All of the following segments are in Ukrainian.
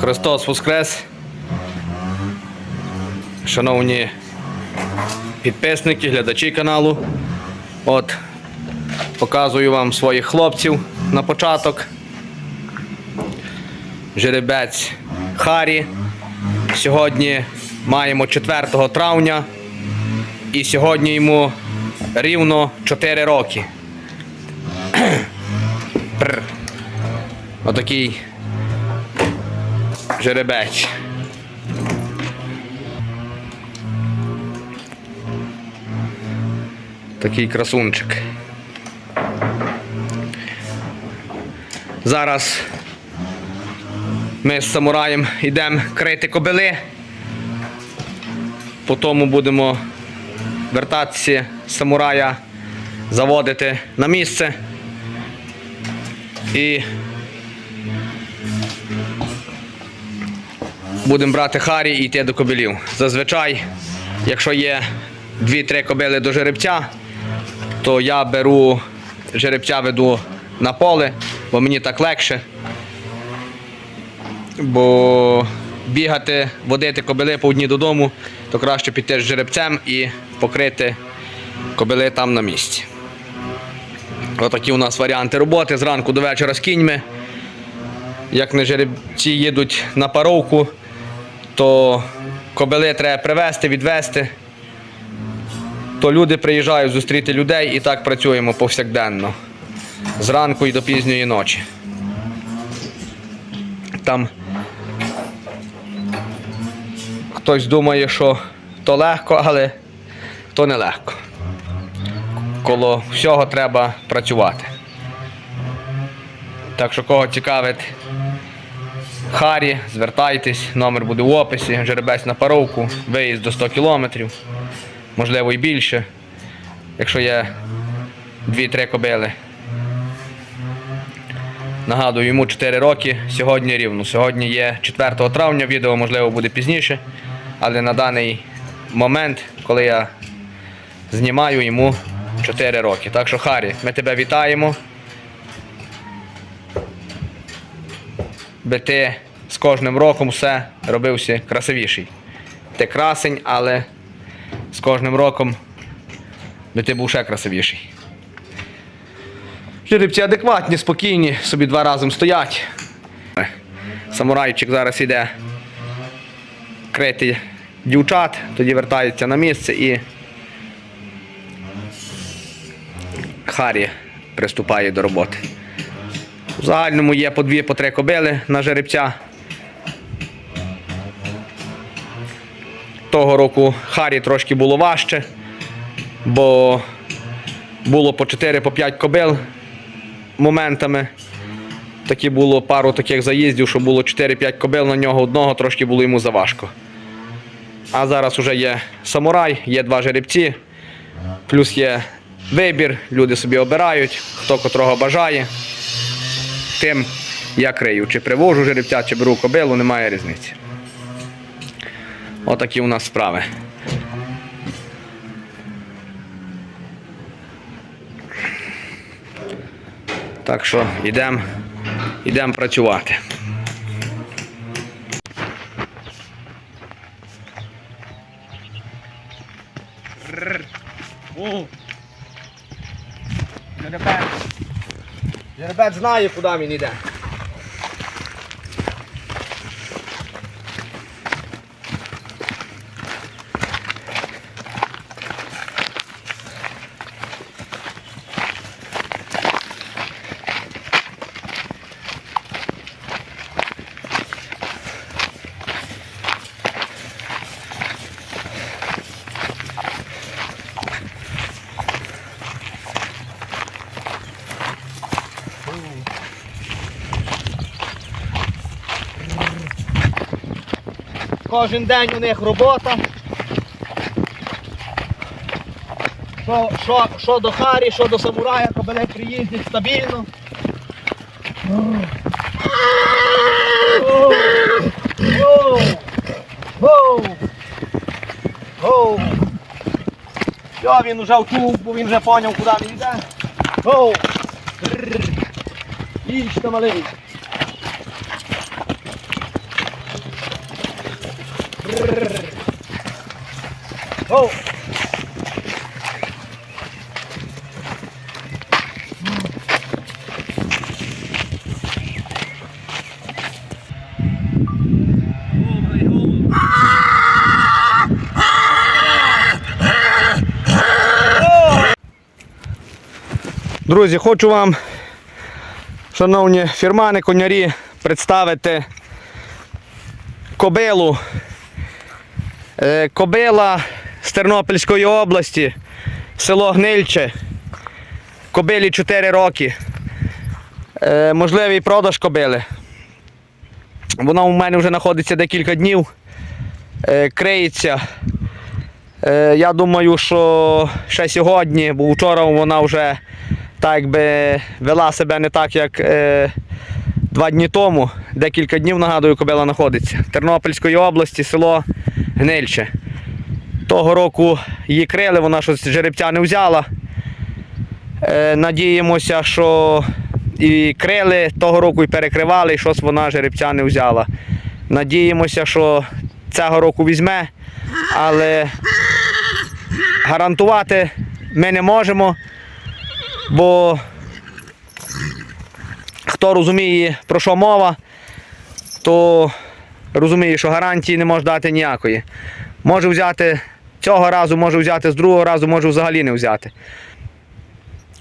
Христос Воскрес. Шановні підписники, глядачі каналу. От, показую вам своїх хлопців на початок. Жеребець Харі. Сьогодні маємо 4 травня. І сьогодні йому рівно 4 роки. Отакий жеребець. Такий красунчик. Зараз ми з самураєм йдемо крити кобили. Потім будемо вертатися самурая, заводити на місце. І будемо брати Харі і йти до кобилів. Зазвичай, якщо є 2-3 кобили до жеребця, то я беру жеребця веду на поле, бо мені так легше. Бо бігати, водити кобили по одній додому, то краще піти з жеребцем і покрити кобили там на місці. Отакі у нас варіанти роботи. Зранку до вечора з кіньми. Як не жеребці їдуть на паровку, то кобили треба привезти, відвезти. То люди приїжджають зустріти людей і так працюємо повсякденно. Зранку і до пізньої ночі. Там хтось думає, що то легко, але то не легко. Коло всього треба працювати. Так що кого цікавить Харі, звертайтесь, номер буде в описі, жеребець на паровку, виїзд до 100 кілометрів, можливо і більше, якщо є 2-3 кобили. Нагадую, йому 4 роки, сьогодні рівно. Сьогодні є 4 травня, відео можливо буде пізніше, але на даний момент, коли я знімаю йому 4 роки. Так що, Харі, ми тебе вітаємо. Би ти з кожним роком все робився красивіший. Ти красень, але з кожним роком би ти був ще красивіший. Жеребці адекватні, спокійні, собі два разом стоять. Самурайчик зараз іде крити дівчат, тоді вертається на місце і Харі приступає до роботи. В загальному є по дві, по три кобили на жеребця. Того року Харі трошки було важче, бо було по 4 по 5 кобил моментами. Такі було пару таких заїздів, що було 4-5 кобил на нього одного, трошки було йому заважко. А зараз вже є самурай, є два жеребці, плюс є вибір, люди собі обирають, хто котрого бажає. Тим я крию. Чи привожу жеребця, чи беру кобилу, немає різниці. Отакі у нас справи. Так що йдемо йдем працювати. Жеребець. Жеребець знає, куди він йде. Кожен день у них робота. Що, що, що до Харі, що до самурая, кобеле приїздять стабільно. Все, він вже вчув, бо він вже зрозумів, куди він йде. Оу! Їдь, малий. Друзі, хочу вам, шановні фірмани, конярі, представити кобилу. Е, Кобила з Тернопільської області, село Гнильче. Кобилі 4 роки. Е, Можливий продаж кобили. Вона у мене вже знаходиться декілька днів. Е, Криється. Я думаю, що ще сьогодні, бо вчора вона вже так якби вела себе не так, як два дні тому. Декілька днів, нагадую, кобила знаходиться. Тернопільської області, село Гнильче. Того року її крили, вона щось жеребця не взяла. Е, надіємося, що і крили того року і перекривали, і щось вона жеребця не взяла. Надіємося, що цього року візьме, але гарантувати ми не можемо, бо хто розуміє, про що мова, то розуміє, що гарантії не може дати ніякої. Може взяти цього разу, може взяти з другого разу, може взагалі не взяти.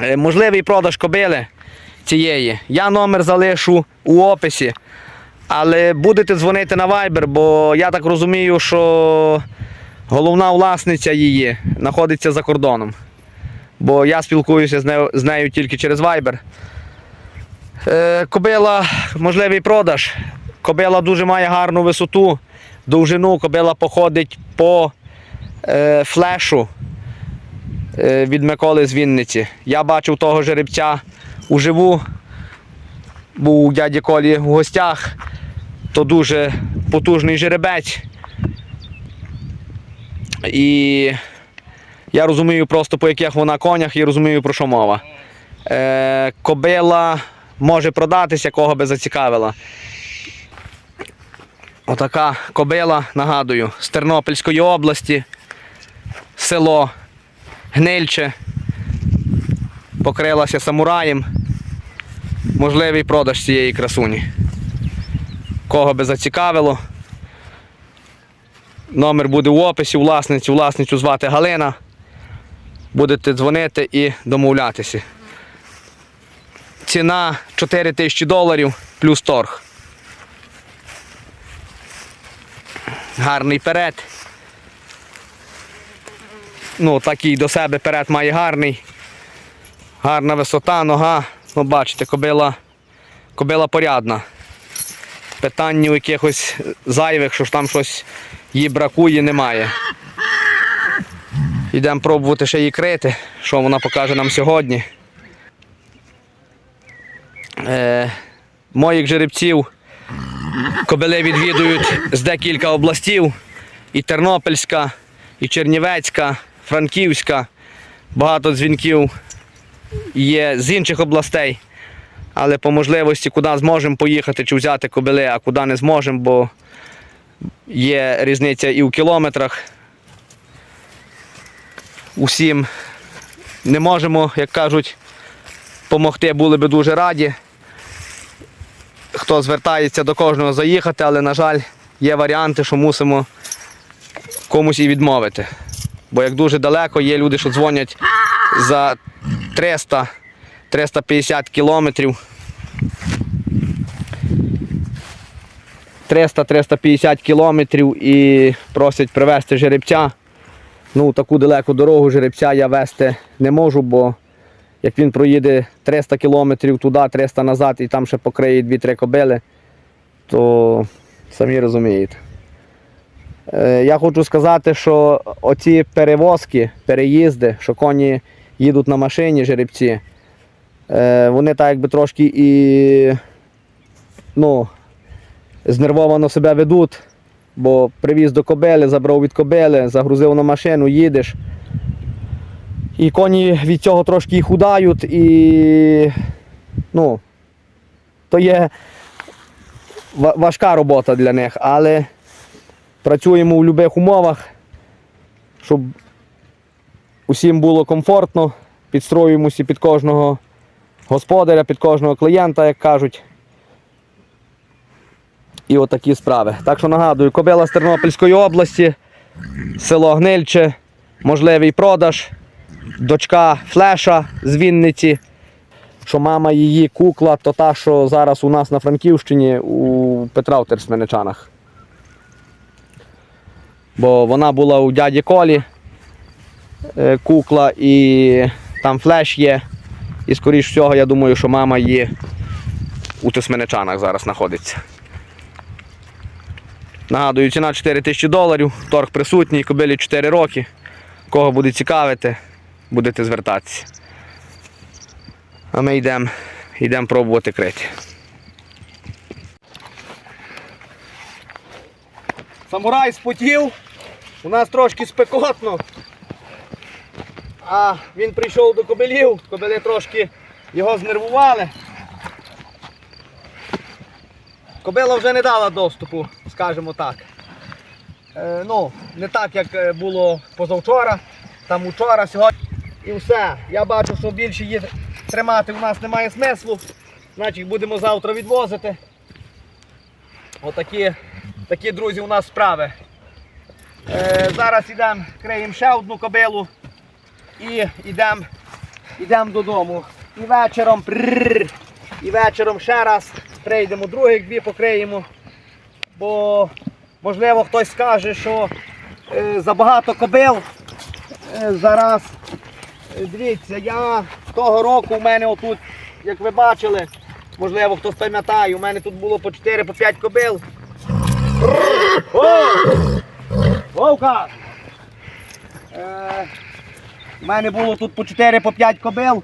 Е, Можливий продаж кобили цієї. Я номер залишу у описі. Але будете дзвонити на Viber, бо я так розумію, що головна власниця її знаходиться за кордоном. Бо я спілкуюся з нею, з нею тільки через Viber. Е, кобила, можливий продаж. Кобила дуже має гарну висоту, довжину. Кобила походить по е, флешу е, від Миколи з Вінниці. Я бачив того жеребця уживу. Був у дяді Колі в гостях. То дуже потужний жеребець. І я розумію просто по яких вона конях і розумію про що мова. Е, кобила може продатися, кого би зацікавила. Отака кобила, нагадую, з Тернопільської області, село Гнильче, покрилася самураєм. Можливий продаж цієї красуні. Кого би зацікавило. Номер буде в описі, власницю, власницю звати Галина. Будете дзвонити і домовлятися. Ціна 4 тисячі доларів плюс торг. Гарний перед. Ну, такий до себе перед має гарний. Гарна висота, нога. Ну, бачите, кобила, кобила порядна. Питань якихось зайвих, що ж там щось їй бракує, немає. Йдемо пробувати ще її крити, що вона покаже нам сьогодні. Е, моїх жеребців кобили відвідують з декілька областів. І Тернопільська, і Чернівецька, Франківська. Багато дзвінків є з інших областей. Але по можливості, куди зможемо поїхати чи взяти кобили, а куди не зможемо, бо є різниця і в кілометрах. Усім не можемо, як кажуть, допомогти, були би дуже раді. Хто звертається до кожного заїхати, але, на жаль, є варіанти, що мусимо комусь і відмовити. Бо як дуже далеко, є люди, що дзвонять за 300-350 кілометрів. 300-350 кілометрів і просять привезти жеребця. Ну, таку далеку дорогу жеребця я вести не можу, бо як він проїде 300 кілометрів туди, 300 назад і там ще покриє 2-3 кобили, то самі розумієте. Е, Я хочу сказати, що оці перевозки, переїзди, що коні їдуть на машині, жеребці, е, вони так якби трошки і ну, знервовано себе ведуть, бо привіз до кобили, забрав від кобили, загрузив на машину, їдеш. І коні від цього трошки і худають, і ну, то є важка робота для них, але Працюємо у будь-яких умовах, щоб усім було комфортно. Підстроюємося під кожного господаря, під кожного клієнта, як кажуть. І отакі справи. Так що нагадую, кобила з Тернопільської області, село Гнильче, можливий продаж, дочка Флеша з Вінниці, що мама її кукла, то та, що зараз у нас на Франківщині у Петра в Терсменичанах. Бо вона була у дяді Колі е, кукла і там флеш є. І скоріш всього, я думаю, що мама її у Тисменичанах зараз знаходиться. Нагадую, ціна 4 тисячі доларів, торг присутній, кобилі 4 роки. Кого буде цікавити, будете звертатися. А ми йдемо йдемо пробувати крити. Самурай спотів. У нас трошки спекотно. А він прийшов до кобилів, кобили трошки його знервували. Кобила вже не дала доступу, скажімо так. Е, ну, не так, як е, було позавчора, там учора, сьогодні. І все. Я бачу, що більше її тримати у нас немає смислу. Значить будемо завтра відвозити. Отакі такі, друзі, у нас справи. Е, зараз йдемо, криємо ще одну кобилу і йдемо йдем додому. І вечором прррр, і вечором ще раз прийдемо, других дві покриємо. Бо можливо хтось скаже, що е, забагато кобил е, зараз. Е, Дивіться, я того року у мене отут, як ви бачили, можливо хтось пам'ятає, у мене тут було по 4-5 кобил. О! Вовка! Е, у мене було тут по 4 по 5 кобил.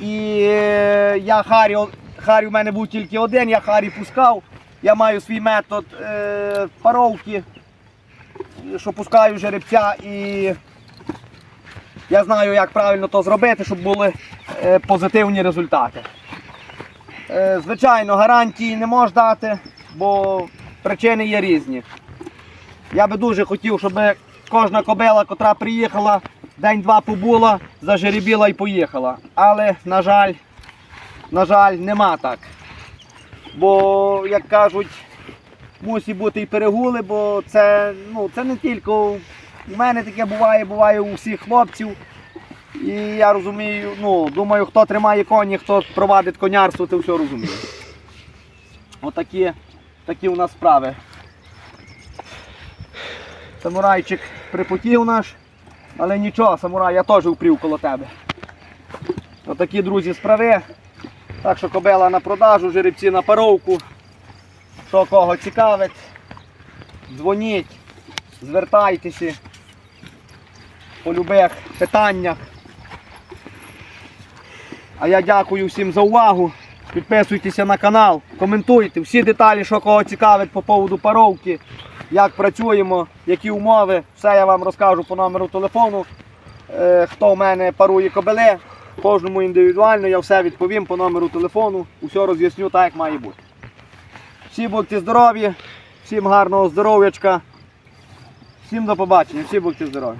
І е, я Харі, Харі у мене був тільки один, я Харі пускав. Я маю свій метод е, паровки, що пускаю жеребця і я знаю, як правильно то зробити, щоб були е, позитивні результати. Е, звичайно, гарантії не можу дати, бо причини є різні. Я би дуже хотів, щоб кожна кобила, котра приїхала, день-два побула, зажеребіла і поїхала. Але, на жаль, на жаль, нема так. Бо, як кажуть, мусить бути і перегули, бо це, ну, це не тільки у мене таке буває, буває у всіх хлопців. І я розумію, ну, думаю, хто тримає коні, хто провадить конярство, ти все розуміє. Отакі такі у нас справи. Самурайчик припотів наш, але нічого, самурай, я теж упрів коло тебе. Отакі, друзі, справи. Так що кобела на продажу, жеребці на паровку. Що кого цікавить, дзвоніть, звертайтеся по любих питаннях. А я дякую всім за увагу. Підписуйтеся на канал, коментуйте всі деталі, що кого цікавить по поводу паровки, як працюємо, які умови. Все я вам розкажу по номеру телефону. Е, Хто в мене парує кобели, кожному індивідуально, я все відповім по номеру телефону, усе роз'ясню так, як має бути. Всі будьте здорові, всім гарного здоров'ячка, всім до побачення, всі будьте здорові.